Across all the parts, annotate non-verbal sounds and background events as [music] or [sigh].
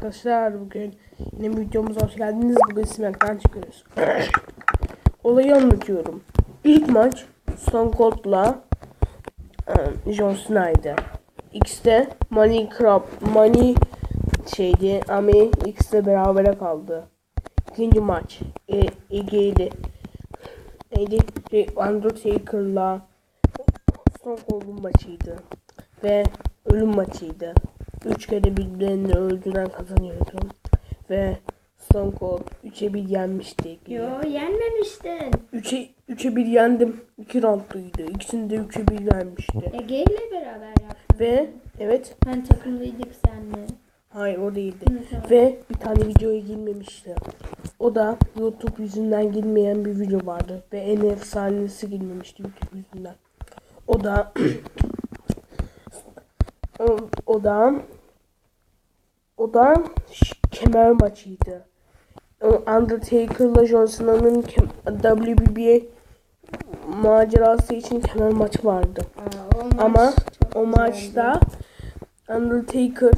arkadaşlar bugün yine videomuza hoş geldiniz. Bugün Smack'tan çıkıyoruz. [clears throat] Olayı anlatıyorum. İlk maç Stone Cold'la e, John Cena'ydı. X'te Money Crab, Money şeydi ama X'te berabere kaldı. İkinci maç e, Ege'ydi. Neydi? Şey, Undertaker'la Stone Cold'un maçıydı. Ve ölüm maçıydı. Üç kere birbirlerini öldüren kazanıyordu. Ve Stone Cold 3'e 1 yenmişti. Yo yenmemiştin. 3'e 3'e 1 yendim. 2 roundluydu. İkisini de 3'e 1 yenmişti. Ege ile beraber yaptın. Ve evet Hani takımlıydık seninle. hayır o değildi. Hı. Ve bir tane videoya girmemişti. O da YouTube yüzünden girmeyen bir video vardı. Ve en efsanesi girmemişti YouTube yüzünden. O da [clears throat] o, o da o da ş- kemer maçıydı. Undertaker'la John Cena'nın WBA macerası için kemer maçı vardı. Aa, o maç Ama o maçta Undertaker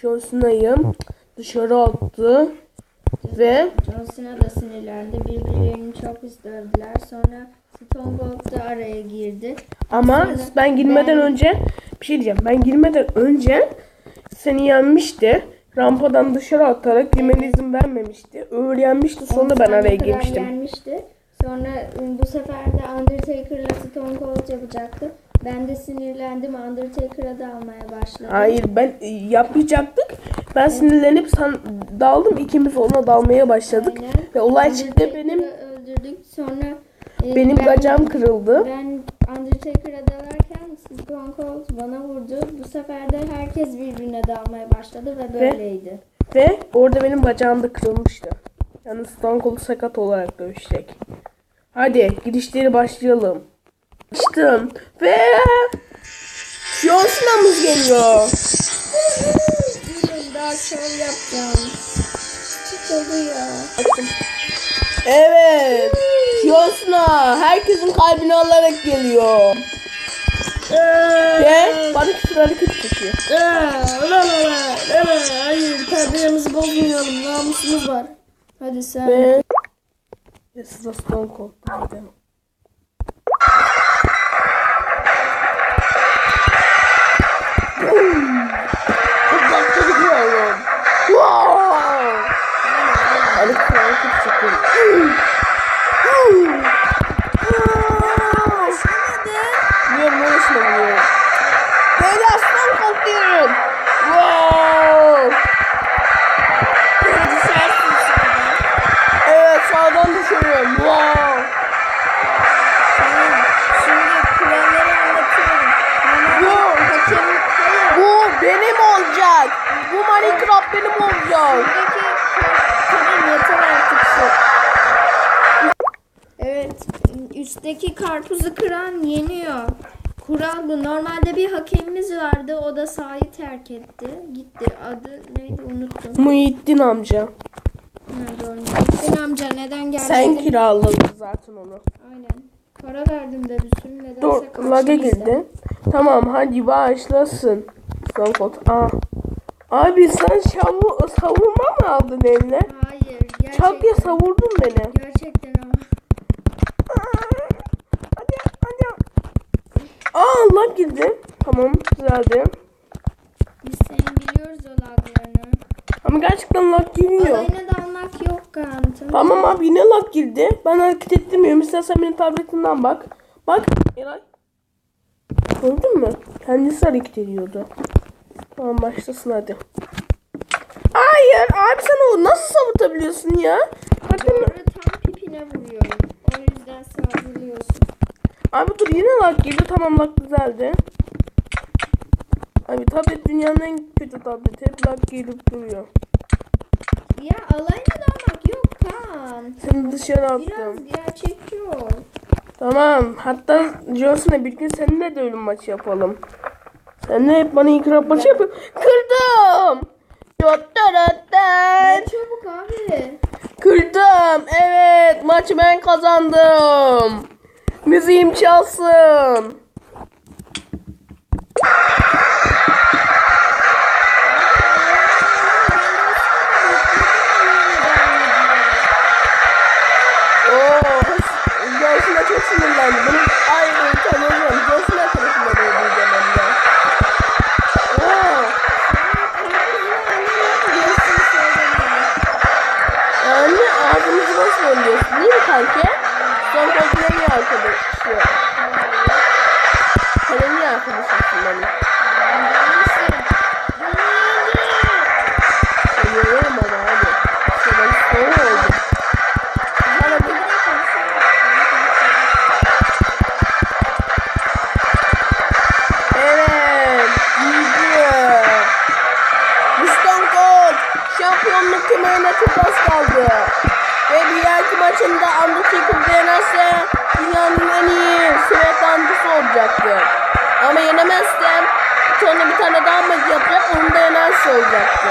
John Cena'yı dışarı attı ve John Cena da sinirlendi. Birbirlerini çok istediler. Sonra Stone Cold da araya girdi. ama Sonra ben girmeden ben- önce bir şey diyeceğim. Ben girmeden önce seni yenmişti. Rampadan dışarı atarak girmene izin vermemişti. Öyle yenmişti sonra ben araya girmiştim. Yenmişti. Sonra ıı, bu sefer de Undertaker'la Stone Cold yapacaktı. Ben de sinirlendim. Undertaker'a da almaya başladım. Hayır ben e, yapmayacaktık. Ben sinirlenip san, daldım. İkimiz ona dalmaya başladık. Aynen. Ve olay çıktı benim. öldürdük. Sonra e, Benim ben- bacağım kırıldı. Ben Undertaker'a dalarken Stone Cold bana vurdu. Bu sefer de herkes birbirine dalmaya başladı ve böyleydi. Ve orada benim bacağım da kırılmıştı. Yani Stone Cold sakat olarak dövüşecek. Hadi girişleri başlayalım. Açtım. Ve John Cena'mız geliyor. Şov yapacağım. Çıkıldı ya. Evet. Cena herkesin kalbini alarak geliyor. Ve bana küfür hareket çekiyor. Hayır terbiyemizi bozmayalım. Namusumuz var. Hadi sen. Ve ve sıra Stone Cold'da. Çok benim olacak. Bu Minecraft benim olacak. Buradaki tamam yeter Üstteki karpuzu kıran yeniyor. Kural bu. Normalde bir hakemimiz vardı. O da sahayı terk etti. Gitti. Adı neydi unuttum. Muhittin amca. Nerede oynuyor? amca neden geldi? Sen kiraladın zaten onu. Aynen. Para verdim de bir sürü nedense Dur laga girdi. Tamam hadi başlasın. Son kod. Aa. Abi sen şavu, savunma mı aldın eline? Hayır. Gerçekten. Diye savurdun beni. Gerçekten ama. Hadi hadi. Aa lag girdi. Tamam güzeldi. Biz senin biliyoruz o laglarını. Ama gerçekten lag giriyor. Alayına dalmak yok Kaan. Tamam abi yine lag girdi. Ben hareket ettirmiyorum. İstersen benim tabletinden bak. Bak Eray. Gördün mü? Kendisi hareket ediyordu. Tamam başlasın hadi. Hayır abi sen o nasıl savutabiliyorsun ya? Mi? Doğru tam pipine vuruyorum. O yüzden saldırıyorsun. Abi dur yine lag girdi. Tamam lag düzeldi. Abi tablet dünyanın en kötü tableti. Lag girip duruyor. Ya alayına dalmak yok Kaan. Seni dışarı attım. Biraz gerçekçi ol. Tamam. Hatta Johnson'a bir gün seninle de ölüm maçı yapalım. Sen de hep bana ikrap maçı yapıyorsun. Kırdım. Ne çabuk abi. Kırdım. Evet. Maçı ben kazandım. Müziğim çalsın. Göğsüne çok sinirlendim. Bunun ayrı tanımıyorum. Göğsüne tarafına da ödeyeceğim ben de. Anne ağzımızı nasıl önlüyorsun değil mi kanka? Stone oldum. Sana bir Evet. Gidiyor. Bu Stone Cold şampiyonluk kemerine çok az kaldı. Ve bir dahaki maçında Undertaker yenerse dünyanın en iyi SmackDown'cusu olacaktı. Ama yenemezsem sonra bir tane daha maç yapacak onu da yenerse olacaktı.